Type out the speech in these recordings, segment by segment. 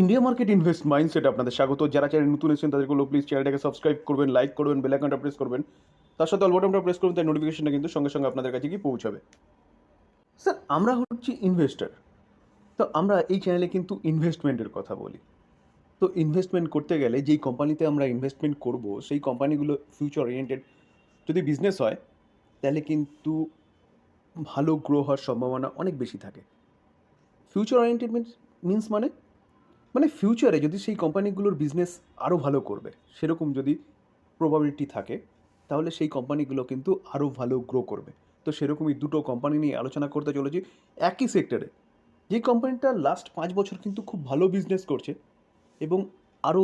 India market invest mindset আপনাদের স্বাগত। যারা চ্যানেল নতুন এসেছেন তাদের বলব প্লিজ চ্যানেলটাকে সাবস্ক্রাইব করবেন লাইক করবেন বেল আইকনটা প্রেস করবেন। তার সাথে অল বাটনটা প্রেস করবেন, তাই নোটিফিকেশনটা কিন্তু সঙ্গে সঙ্গে আপনাদের কাছে গিয়ে পৌঁছাবে। স্যার আমরা হচ্ছি ইনভেস্টার তো আমরা এই চ্যানেলে কিন্তু ইনভেস্টমেন্টের কথা বলি। তো ইনভেস্টমেন্ট করতে গেলে যেই কোম্পানিতে আমরা ইনভেস্টমেন্ট করব, সেই কোম্পানিগুলো ফিউচার ওরিয়েন্টেড যদি বিজনেস হয়, তাহলে কিন্তু ভালো গ্রো হওয়ার সম্ভাবনা অনেক বেশি থাকে। ফিউচার ওরিয়েন্টেড মিনস মিনস মানে? মানে ফিউচারে যদি সেই কোম্পানিগুলোর বিজনেস আরও ভালো করবে, সেরকম যদি প্রবাবিলিটি থাকে, তাহলে সেই কোম্পানিগুলো কিন্তু আরও ভালো গ্রো করবে। তো সেরকমই দুটো কোম্পানি নিয়ে আলোচনা করতে চলেছি। একই সেক্টরে যে কোম্পানিটা লাস্ট পাঁচ বছর কিন্তু খুব ভালো বিজনেস করছে এবং আরও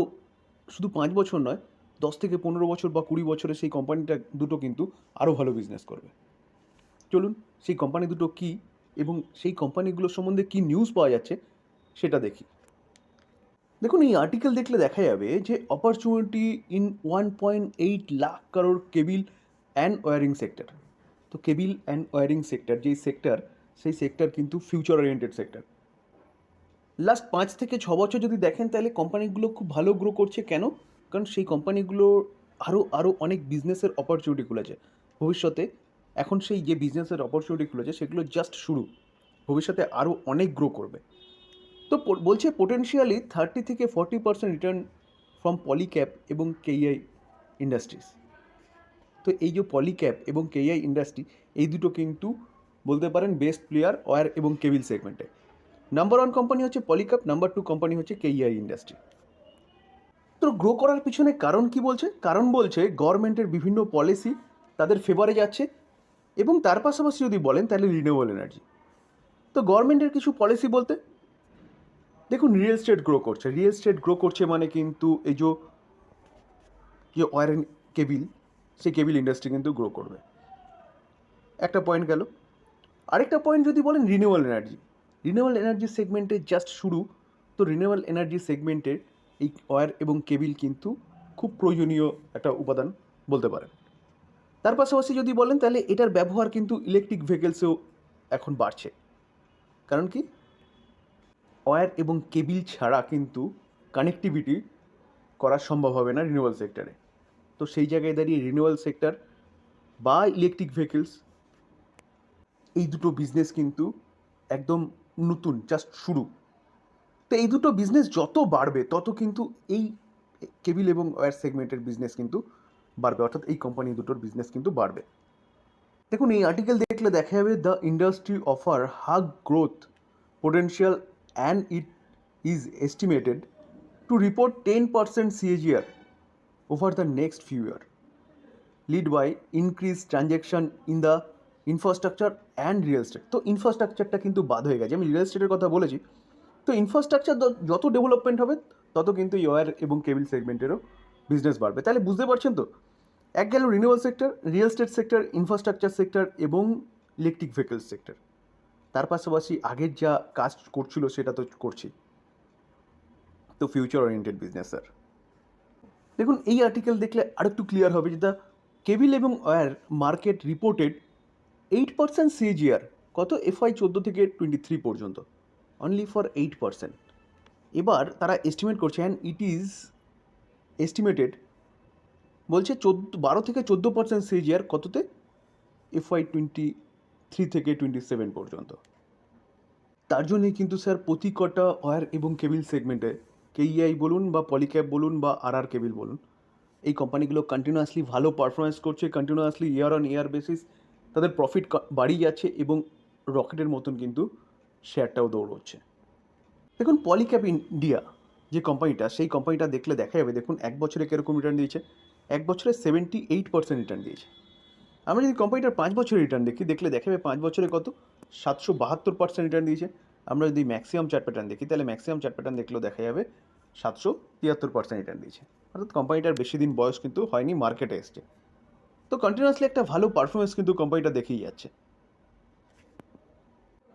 শুধু পাঁচ বছর নয়, দশ থেকে পনেরো বছর বা কুড়ি বছরে সেই কোম্পানিটা দুটো কিন্তু আরও ভালো বিজনেস করবে। চলুন, সেই কোম্পানি দুটো কী এবং সেই কোম্পানিগুলোর সম্বন্ধে কী নিউজ পাওয়া যাচ্ছে, সেটা দেখি। দেখুন, এই আর্টিকেল দেখলে দেখা যাবে যে opportunity in one point eight lakh crore cable and wiring sector তো কেবিল অ্যান্ড ওয়ারিং সেক্টর যেই সেক্টর সেই সেক্টর কিন্তু ফিউচার ওরিয়েন্টেড সেক্টর লাস্ট পাঁচ থেকে ছ বছর যদি দেখেন, তাহলে কোম্পানিগুলো খুব ভালো গ্রো করছে। কেন? কারণ সেই কোম্পানিগুলো আরও আরও অনেক বিজনেসের অপরচুনিটি খুলেছে। ভবিষ্যতে, এখন সেই যে বিজনেসের অপরচুনিটি খুলেছে, সেগুলো জাস্ট শুরু। ভবিষ্যতে আরও অনেক গ্রো করবে। তো বলছে পোটেনশিয়ালি থার্টি থেকে forty percent return from Polycab এবং কেইআই ইন্ডাস্ট্রিজ তো এই যে পলিক্যাপ এবং কেইআই ইন্ডাস্ট্রি এই দুটো কিন্তু বলতে পারেন বেস্ট প্লেয়ার ওয়ার এবং কেবিল সেগমেন্টে নাম্বার ওয়ান কোম্পানি হচ্ছে পলিক্যাপ নাম্বার টু কোম্পানি হচ্ছে কেইআই ইন্ডাস্ট্রি তো গ্রো করার পিছনে কারণ কি বলছে? কারণ বলছে গভর্নমেন্টের বিভিন্ন পলিসি তাদের ফেভারে যাচ্ছে এবং তার পাশাপাশি যদি বলেন তাহলে রিনিউয়েবল এনার্জি তো গভর্নমেন্টের কিছু পলিসি বলতে দেখুন রিয়েল স্টেট গ্রো করছে। রিয়েল স্টেট গ্রো করছে মানে কিন্তু এই যে যে ওয়ার কেবিল সেই কেবিল ইন্ডাস্ট্রি কিন্তু গ্রো করবে। একটা পয়েন্ট গেল। আরেকটা পয়েন্ট যদি বলেন রিনিউয়েবল এনার্জি রিনিউয়েবল এনার্জি সেগমেন্টে জাস্ট শুরু। তো রিনিউয়েবল এনার্জি সেগমেন্টের এই ওয়্যার এবং কেবিল কিন্তু খুব প্রয়োজনীয় একটা উপাদান বলতে পারেন। তার পাশাপাশি যদি বলেন, তাহলে এটার ব্যবহার কিন্তু ইলেকট্রিক ভেহিকেলসেও এখন বাড়ছে। কারণ কি? ওয়্যার এবং কেবিল ছাড়া কিন্তু কানেক্টিভিটি করা সম্ভব হবে না রিনিউয়াল সেক্টরে তো সেই জায়গায় দাঁড়িয়ে রিনিউয়াল সেক্টর বা ইলেকট্রিক ভেহিকেলস এই দুটো বিজনেস কিন্তু একদম নতুন জাস্ট শুরু। তো এই দুটো বিজনেস যত বাড়বে, তত কিন্তু এই কেবিল এবং ওয়্যার সেগমেন্টের বিজনেস কিন্তু বাড়বে। অর্থাৎ এই কোম্পানি দুটোর বিজনেস কিন্তু বাড়বে। দেখুন, এই আর্টিকেল দেখলে দেখা যাবে the industry offer huge growth potential and it is estimated to report 10% CAGR over the next few years, lead by increased transaction in the infrastructure and real estate. তো ইনফ্রাস্ট্রাকচারটা কিন্তু বাদ হয়ে গেছে। আমি রিয়েল এস্টেটের কথা বলেছি। তো ইনফ্রাস্ট্রাকচার যত ডেভেলপমেন্ট হবে তত কিন্তু ওয়্যার এবং কেবিল সেগমেন্টেরও বিজনেস বাড়বে। তাহলে বুঝতে পারছেন তো? এক গেল renewal sector real estate sector infrastructure sector এবং ইলেকট্রিক ভেহিকেলস সেক্টর তার পাশাপাশি আগের যা কাজ করছিল সেটা তো করছি। তো ফিউচার ওরিয়েন্টেড বিজনেস স্যার দেখুন, এই আর্টিকেল দেখলে আরেকটু ক্লিয়ার হবে যে দ্য কেবিল এবং wire market reported eight percent CAGR কত? এফআই চোদ্দ থেকে টোয়েন্টি থ্রি পর্যন্ত। অনলি ফর এইট পার্সেন্ট এবার তারা এস্টিমেট করছে অ্যান্ড ইট ইজ এস্টিমেটেড বলছে চোদ্দ, বারো থেকে চোদ্দ পার্সেন্ট সিএজিআর কততে? এফআই টোয়েন্টি থ্রি থেকে টোয়েন্টি সেভেন পর্যন্ত। তার জন্যই কিন্তু স্যার প্রতি কটা ওয়্যার এবং কেবিল সেগমেন্টে কেইআই বলুন বা পলিক্যাপ বলুন বা আর আর কেবিল বলুন, এই কোম্পানিগুলো কন্টিনিউয়াসলি ভালো পারফরমেন্স করছে continuously year on year basis তাদের প্রফিট বাড়িয়ে যাচ্ছে এবং রকেটের মতন কিন্তু শেয়ারটাও দৌড়চ্ছে। দেখুন পলিক্যাপ ইন্ডিয়া যে কোম্পানিটা, সেই কোম্পানিটা দেখলে দেখা যাবে, দেখুন, এক বছরে কীরকম রিটার্ন দিয়েছে? এক বছরে সেভেন্টি এইট পার্সেন্ট রিটার্ন দিয়েছে। আমরা যদি কোম্পানিটার পাঁচ বছরের রিটার্ন দেখি, দেখলে দেখা যাবে পাঁচ বছরে কত? সাতশো বাহাত্তর পার্সেন্ট রিটার্ন দিয়েছে। আমরা যদি ম্যাক্সিমাম চার্ট প্যাটার্ন দেখি, তাহলে ম্যাক্সিমাম চার্ট প্যাটার্ন দেখলেও দেখা যাবে সাতশো তিয়াত্তর পার্সেন্ট রিটার্ন দিয়েছে। অর্থাৎ কোম্পানিটার বেশি দিন বয়স কিন্তু হয়নি মার্কেটে এসছে। তো কন্টিনিউয়াসলি একটা ভালো পারফরমেন্স কিন্তু কোম্পানিটা দেখেই যাচ্ছে।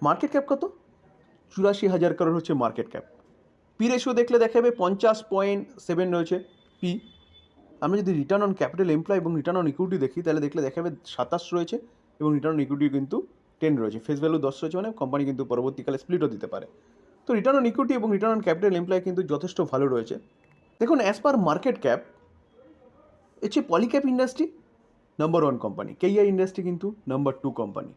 মার্কেট ক্যাপ কত? চুরাশি হাজার কারোর হচ্ছে মার্কেট ক্যাপ পি রেশিও দেখলে দেখা যাবে পঞ্চাশ পয়েন্ট সেভেন রয়েছে পি আমরা যদি রিটার্ন অন ক্যাপিটাল এমপ্লয় এবং রিটার্ন অন ইকুইটি দেখি, তাহলে দেখলে দেখা যাবে সাতাশ রয়েছে এবং রিটার্ন অন ইকুইটি কিন্তু টেন রয়েছে। ফেস ভ্যালু দশ রয়েছে মানে কোম্পানি কিন্তু পরবর্তীকালে স্প্লিটও দিতে পারে। তো রিটার্ন অন ইকুইটি এবং রিটার্ন অন ক্যাপিটাল এমপ্লয় কিন্তু যথেষ্ট ভালো রয়েছে। দেখুন অ্যাজ পার মার্কেট ক্যাপ হচ্ছে Polycab industry number one company KEI industry কিন্তু নাম্বার টু কোম্পানি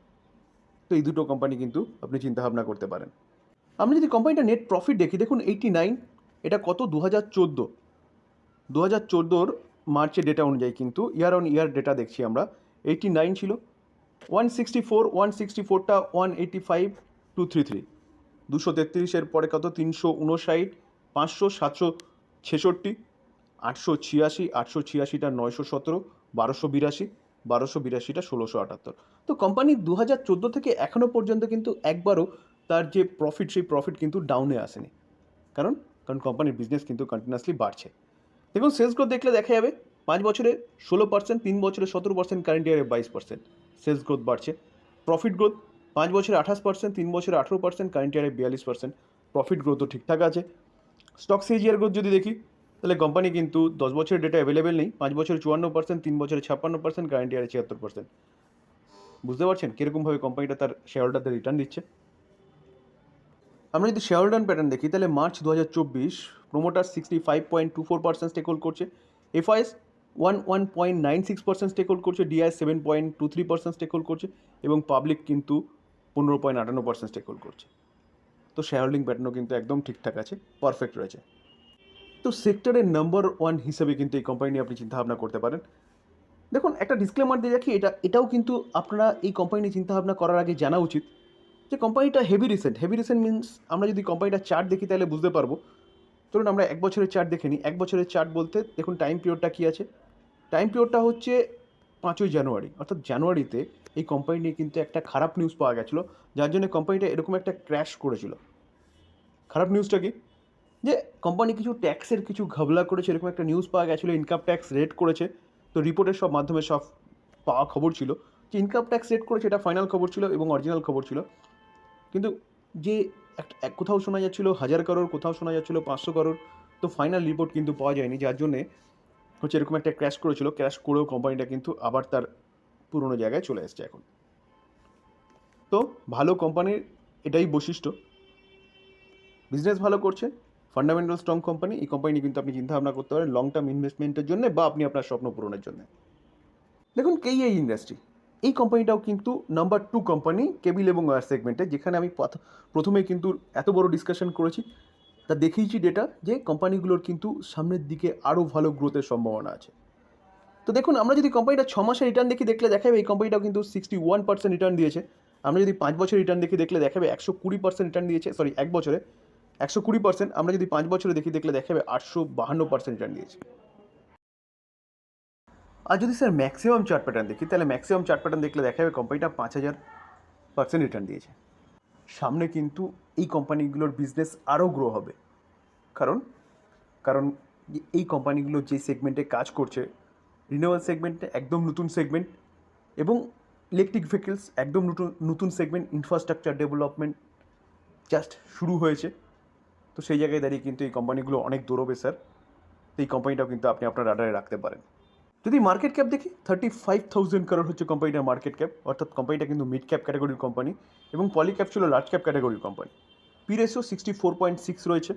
তো এই দুটো কোম্পানি কিন্তু আপনি চিন্তাভাবনা করতে পারেন। আমরা যদি কোম্পানিটা নেট প্রফিট দেখি, দেখুন এইটি নাইন এটা কত? দু হাজার চোদ্দ। দু হাজার চোদ্দোর মার্চের ডেটা অনুযায়ী কিন্তু ইয়ার অন ইয়ার ডেটা দেখছি আমরা। এইটি নাইন ছিল। One sixty four one sixty ফোরটা one eighty five two three three দুশো তেত্রিশের পরে কত? তিনশো উনষাট, পাঁচশো সাতশো ছেষট্টি, আটশো ছিয়াশি, আটশো ছিয়াশিটা নয়শো সতেরো, বারোশো বিরাশি, বারোশো বিরাশিটা ষোলোশো আটাত্তর। তো কোম্পানি দু হাজার চোদ্দ থেকে এখনও পর্যন্ত কিন্তু একবারও তার যে প্রফিট সেই প্রফিট কিন্তু ডাউনে আসেনি। কারণ? কারণ কোম্পানির বিজনেস কিন্তু কন্টিনিউয়াসলি বাড়ছে। দেখুন সেলস গ্রোথ দেখলে দেখা যাবে পাঁচ বছরে ষোলো পার্সেন্ট তিন বছরে সতেরো পার্সেন্ট কারেন্ট ইয়ারে বাইশ পার্সেন্ট সেলস গ্রোথ বাড়ছে। প্রফিট গ্রোথ পাঁচ বছরে আঠাশ পার্সেন্ট তিন বছরে আঠেরো পার্সেন্ট কারেন্ট ইয়ারে বিয়াল্লিশ পার্সেন্ট প্রফিট গ্রোথও ঠিকঠাক আছে। স্টক সিজিআর গ্রোথ যদি দেখি, তাহলে কোম্পানি কিন্তু দশ বছরের ডেটা অ্যাভেলেবেল নেই। পাঁচ বছরে চুয়ান্ন পার্সেন্ট তিন বছরে ছাপ্পান্ন পার্সেন্ট কারেন্ট ইয়ারে ছিয়াত্তর পার্সেন্ট বুঝতে পারছেন? কীরকমভাবে কোম্পানিটা তার শেয়ার হোল্ডারদের রিটার্ন দিচ্ছে। আমরা যদি শেয়ার হোল্ডার প্যাটার্ন দেখি, তাহলে মার্চ দু হাজার চব্বিশ promoter sixty five point two four percent stake hold করছে FIs one one point nine six percent stake hold করছে DI seven point two three percent stake hold করছে, এবং পাবলিক কিন্তু পনেরো পয়েন্ট আটান্ন পার্সেন্ট স্টেক হোল্ড করছে। তো share holding প্যাটার্নও কিন্তু একদম ঠিকঠাক আছে পারফেক্ট রয়েছে। তো সেক্টরের নাম্বার ওয়ান হিসেবে কিন্তু এই কোম্পানি নিয়ে আপনি চিন্তাভাবনা করতে পারেন। দেখুন, একটা ডিসক্লেমার দিয়ে রাখি, এটা, এটাও কিন্তু আপনারা এই কোম্পানি নিয়ে চিন্তাভাবনা করার আগে জানা উচিত। যে কোম্পানিটা heavy recent heavy recent means আমরা যদি কোম্পানিটা চার্ট দেখি তাহলে বুঝতে পারব। ধরুন আমরা এক বছরের চার্ট দেখে নিই। এক বছরের চার্ট বলতে দেখুন টাইম পিরিয়ডটা কী আছে? টাইম পিরিয়ডটা হচ্ছে পাঁচই জানুয়ারি। অর্থাৎ জানুয়ারিতে এই কোম্পানি নিয়ে কিন্তু একটা খারাপ নিউজ পাওয়া গেছিল। যার জন্য কোম্পানিটা এরকম একটা ক্র্যাশ করেছিল। খারাপ নিউজটা কি? যে কোম্পানি কিছু ট্যাক্সের কিছু ঘাবলা করেছে, এরকম একটা নিউজ পাওয়া গেছিল ইনকাম ট্যাক্স রেট করেছে। তো রিপোর্টের সব মাধ্যমে সব পাওয়া খবর ছিল। যে ইনকাম ট্যাক্স রেট করেছে, এটা ফাইনাল খবর ছিল এবং অরিজিনাল খবর ছিল। কিন্তু যে এক কোথাও শোনা যাচ্ছিল হাজার করোড় কোথাও শোনা যাচ্ছিল পাঁচশো করোড় তো ফাইনাল রিপোর্ট কিন্তু পাওয়া যায়নি, যার জন্যে হচ্ছে এরকম একটা ক্র্যাশ করেছিল। ক্র্যাশ করেও কোম্পানিটা কিন্তু আবার তার পুরনো জায়গায় চলে এসছে এখন। তো ভালো কোম্পানির এটাই বৈশিষ্ট্য। বিজনেস ভালো করছে ফান্ডামেন্টাল স্ট্রং কোম্পানি এই কোম্পানি কিন্তু আপনি চিন্তাভাবনা করতে পারেন লং টার্ম ইনভেস্টমেন্টের জন্য বা আপনি আপনার স্বপ্ন পূরণের জন্য। দেখুন কেইআই ইন্ডাস্ট্রি এই কোম্পানিটাও কিন্তু নাম্বার টু কোম্পানি কেবিল এবং ওয়ার সেগমেন্টে যেখানে আমি প্রথমে কিন্তু এত বড় ডিসকাশন করেছি। তা দেখিয়েছি ডেটা যে কোম্পানিগুলোর কিন্তু সামনের দিকে আরও ভালো গ্রোথের সম্ভাবনা আছে। তো দেখুন, আমরা যদি কোম্পানিটা ছ মাসের রিটার্ন দেখি দেখলে দেখাবে, এই কোম্পানিটাও কিন্তু সিক্সটি ওয়ান পার্সেন্ট রিটার্ন দিয়েছে। আমরা যদি পাঁচ বছর রিটার্ন দেখি দেখলে দেখাবে, একশো কুড়ি পার্সেন্ট রিটার্ন দিয়েছে সরি এক বছরে। একশো কুড়ি পার্সেন্ট আমরা যদি পাঁচ বছরে দেখি দেখলে দেখাবে, আটশো বাহান্ন পার্সেন্ট রিটার্ন দিয়েছে। আর যদি স্যার ম্যাক্সিমাম চার্ট প্যাটার্ন দেখি, তাহলে ম্যাক্সিমাম চার্ট প্যাটার্ন দেখলে দেখা যাবে কোম্পানিটা পাঁচ হাজার পার্সেন্ট রিটার্ন দিয়েছে। সামনে কিন্তু এই কোম্পানিগুলোর বিজনেস আরও গ্রো হবে। কারণ কারণ এই কোম্পানিগুলো যে সেগমেন্টে কাজ করছে রিনিউয়াল সেগমেন্টে একদম নতুন সেগমেন্ট এবং ইলেকট্রিক ভেহিকেলস একদম নতুন নতুন সেগমেন্ট ইনফ্রাস্ট্রাকচার ডেভেলপমেন্ট জাস্ট শুরু হয়েছে। তো সেই জায়গায় দাঁড়িয়ে কিন্তু এই কোম্পানিগুলো অনেক দৌড়বে, স্যার। তো এই কোম্পানিটাও কিন্তু আপনি আপনার রাডারে রাখতে পারেন। যদি মার্কেট ক্যাপ দেখি থার্টি ফাইভ থাউজেন্ড কারোর হচ্ছে কোম্পানিটার মার্কেট ক্যাপ অর্থাৎ কোম্পানিটা কিন্তু মিড ক্যাপ ক্যাটাগরির কোম্পানি এবং পলি ক্যাপ ছিল লার্জ ক্যাপ ক্যাটাগরির company P ratio sixty four point six রয়েছে।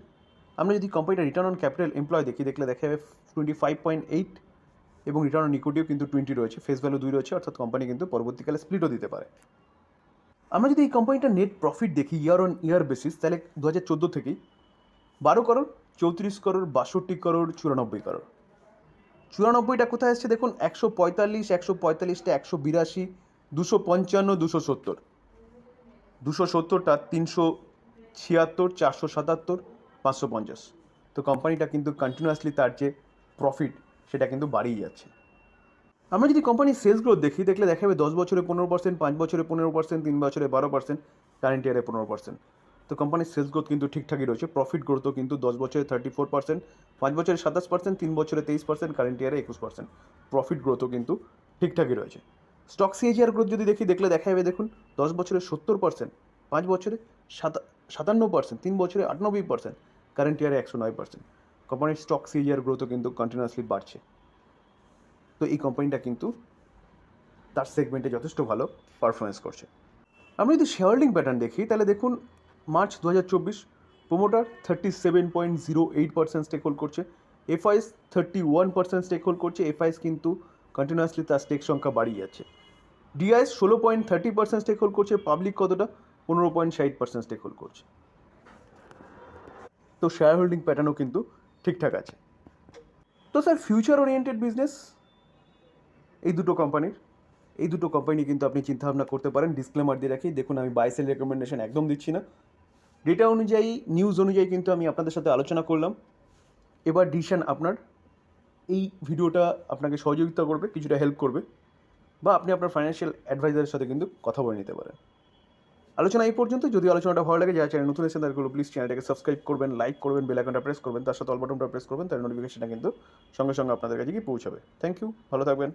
আমরা যদি কোম্পানিটা রিটার্ন অন ক্যাপিটাল এমপ্লয় দেখি, দেখলে দেখা যাবে টোয়েন্টি ফাইভ পয়েন্ট এইট এবং রিটার্ন অন ইকুইটিও কিন্তু টোয়েন্টি রয়েছে ফেস ভ্যালু দুই রয়েছে, অর্থাৎ কোম্পানি কিন্তু পরবর্তীকালে স্প্লিটও দিতে পারে। আমরা যদি এই কোম্পানিটার নেট প্রফিট দেখি ইয়ার অন ইয়ার বেসিস তাহলে দু হাজার চোদ্দ থেকেই বারো করোড় চৌত্রিশ করোড় বাষট্টি করোড় চুরানব্বই করোড় চুরানব্বইটা কোথায় আসছে দেখুন? একশো পঁয়তাল্লিশ, একশো পঁয়তাল্লিশটা একশো বিরাশি, দুশো পঞ্চান্ন, দুশো সত্তর। দুশো সত্তরটা তিনশো ছিয়াত্তর, চারশো সাতাত্তর, পাঁচশো পঞ্চাশ। তো কোম্পানিটা কিন্তু কন্টিনিউয়াসলি তার যে প্রফিট সেটা কিন্তু বাড়িয়ে যাচ্ছে। আমরা যদি কোম্পানির সেলস গ্রোথ দেখি, দেখলে দেখাবে দশ বছরে পনেরো পার্সেন্ট পাঁচ বছরে পনেরো পার্সেন্ট তিন বছরে বারো পার্সেন্ট কারেন্ট ইয়ারে পনেরো পার্সেন্ট তো কোম্পানির সেলস গ্রোথ কিন্তু ঠিকঠাকই রয়েছে প্রফিট গ্রোথও কিন্তু দশ বছরে থার্টি ফোর পার্সেন্ট পাঁচ বছরে সাতাশ পার্সেন্ট তিন বছরে তেইশ পার্সেন্ট কারেন্ট ইয়ারে একুশ পার্সেন্ট প্রফিট গ্রোথও কিন্তু ঠিকঠাকই রয়েছে। স্টক সিএজিআর গ্রোথ যদি দেখি, দেখলে দেখা যাবে, দেখুন, দশ বছরে সত্তর পার্সেন্ট পাঁচ বছরে সাতা, সাতান্ন পার্সেন্ট তিন বছরে আটানব্বই পার্সেন্ট কারেন্ট ইয়ারে একশো নয় পার্সেন্ট কোম্পানির স্টক সিএজিআর গ্রোথও কিন্তু কন্টিনিউয়াসলি বাড়ছে। তো এই কোম্পানিটা কিন্তু তার সেগমেন্টে যথেষ্ট ভালো পারফরমেন্স করছে। আমরা যদি শেয়ার হোল্ডিং প্যাটার্ন দেখি, তাহলে দেখুন মার্চ দু হাজার চব্বিশ, promoter thirty seven point zero eight percent stake hold করছে FIs thirty one percent stake hold করছে এফআইএস কিন্তু কন্টিনিউয়াসলি তার স্টেক সংখ্যা বাড়িয়ে যাচ্ছে। ডিআইএস ষোলো point thirty percent stake hold করছে পাবলিক কতটা? পনেরো পয়েন্ট ষাট পার্সেন্ট স্টেক হোল্ড করছে। তো শেয়ার হোল্ডিং প্যাটার্নও কিন্তু ঠিকঠাক আছে। তো স্যার ফিউচার ওরিয়েন্টেড বিজনেস এই দুটো কোম্পানির এই দুটো কোম্পানি কিন্তু আপনি চিন্তাভাবনা করতে পারেন। ডিসক্লেমার দিয়ে রাখি, দেখুন, আমি বাইসেল রেকমেন্ডেশন একদম দিচ্ছি না। ডেটা অনুযায়ী নিউজ অনুযায়ী কিন্তু আমি আপনাদের সাথে আলোচনা করলাম। এবার ডিসিশন আপনার। এই ভিডিওটা আপনাকে সহযোগিতা করবে, কিছুটা হেল্প করবে। বা আপনি আপনার ফাইন্যান্সিয়াল অ্যাডভাইজারের সাথে কিন্তু কথা বলে নিতে পারেন। আলোচনা এই পর্যন্ত। যদি আলোচনাটা ভালো লাগে, যারা চ্যানেল নতুন এসেছেন তাদেরগুলো প্লিজ চ্যানেলটাকে সাবস্ক্রাইব করবেন লাইক করবেন বেল আইকনটা প্রেস করবেন, তার সাথে অল বাটনটা প্রেস করবেন তার নোটিফিকেশনটা কিন্তু সঙ্গে সঙ্গে আপনাদের কাছে গিয়ে পৌঁছাবে। থ্যাংক ইউ ভালো থাকবেন।